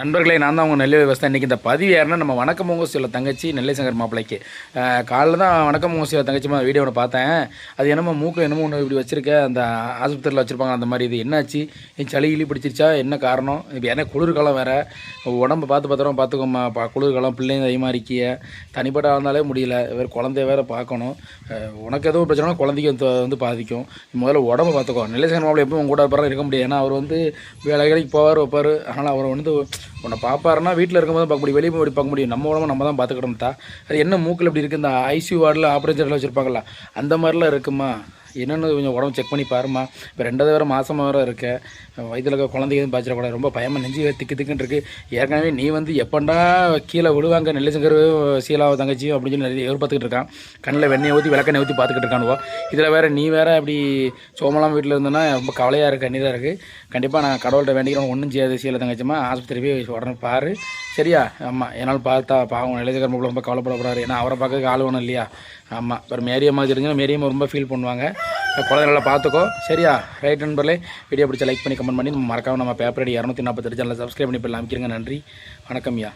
நண்பர்களே நான் தான் உங்கள் நெல்லை விவசாயம் இன்றைக்கி இந்த பதிவு யாருன்னா நம்ம வணக்கம் உங்க தங்கச்சி நெல்லை சங்கர் மாப்பிள்ளைக்கு. காலைல தான் வணக்கம் உங்க சில தங்கச்சி வீடியோ ஒன்று பார்த்தேன். அது என்னமோ மூக்கில் என்னமோ ஒன்று இப்படி வச்சிருக்க அந்த ஆஸ்பத்திரியில் வச்சுருப்பாங்க அந்த மாதிரி இது. என்னாச்சு? என் சளி கிளி பிடிச்சிருச்சா? என்ன காரணம்? இப்போ ஏன்னா குளிர்காலம் வேறு. உடம்பு பார்த்து பத்திரமா பார்த்துக்கோமா பா குளிர்காலம் பிள்ளைங்க அதிகமாக இருக்கிய. தனிப்பட்ட இருந்தாலே முடியல. வேறு குழந்தைய வேறு பார்க்கணும். உனக்கு எதுவும் பிரச்சனை குழந்தைக்கு வந்து- வந்து பாதிக்கும். முதல்ல உடம்பு பார்த்துக்கோ. நெல்லை சங்கர் மாப்பிள்ளை எப்பவும் உங்க கூட இருப்பாரு இருக்க முடியாது. ஏன்னா அவர் வந்து வேலை வேலைக்கு போவார் வைப்பார். அதனால் அவர் வந்து உன்னை பார்ப்பாருன்னா வீட்டில் இருக்கும்போது பார்க்க முடியும் வெளியே போய் பார்க்க முடியும்? நம்ம உடம்பு நம்ம தான் பார்த்துக்கிட்டோம் தான் அது என்ன மூக்கில் இப்படி இருக்குது இந்த ஐசியூ வார்டில் ஆப்ரேஷன் வச்சுருப்பாங்களா அந்த மாதிரிலாம் இருக்குமா? என்னென்னு கொஞ்சம் உடம்பு செக் பண்ணி பாருமா இப்போ ரெண்டாவது வேறு மாதமாக வேறு இருக்க. வயதில் இருக்க குழந்தைங்க எதுவும் பாய்ச்சிடக்கூடாது ரொம்ப பயமாக நெஞ்சு திக்கு திக்குன்னு இருக்குது ஏற்கனவே நீ வந்து எப்பண்டா கீழே விழுவாங்க? நெல்லிசங்கர் சீலாவை தங்கச்சியும் அப்படின்னு சொல்லி நிறைய எதிர்பார்த்துக்கிட்டு இருக்கான். கண்ணில் வெண்ணெய் ஊற்றி விளக்கெண்ணெய் ஊற்றி பார்த்துக்கிட்டு இருக்கானுவோ இதில் வேறு நீ வேறு அப்படி சோமலாம் வீட்டில் இருந்தேன்னா ரொம்ப கவலையாக இருக்குது கண்ணீராக இருக்குது கண்டிப்பாக நான் கடவுள்கிட்ட வேண்டிக்கிறோம் ஒன்றும் செய்யாது சீலை தங்கச்சிமா ஆஸ்பத்திரி போய் உடனே பாரு. சரியா? ஆமாம் என்னால் பார்த்தா பாவம் நிலையக்கர் ரொம்ப கவலைப்படப்படுறாரு ஏன்னா அவரை பார்க்க ஆள் ஒன்றும் இல்லையா? ஆமாம் அப்புறம் மேரியம்மா தெரிஞ்சுன்னா மேரியம்மா ரொம்ப ஃபீல் பண்ணுவாங்க. குழந்தை நல்லா பார்த்துக்கோ. சரியா? ரைட் நண்பர்களே வீடியோ பிடிச்ச லைக் பண்ணி கமெண்ட் பண்ணி மறக்காமல் மறக்காம நம்ம பேப்பர் அடி இரநூத்தி நாற்பத்தெட்டு சேனலில் சப்ஸ்கிரைப் பண்ணி போய் அமைக்கிறங்க. நன்றி. வணக்கம் ஐயா.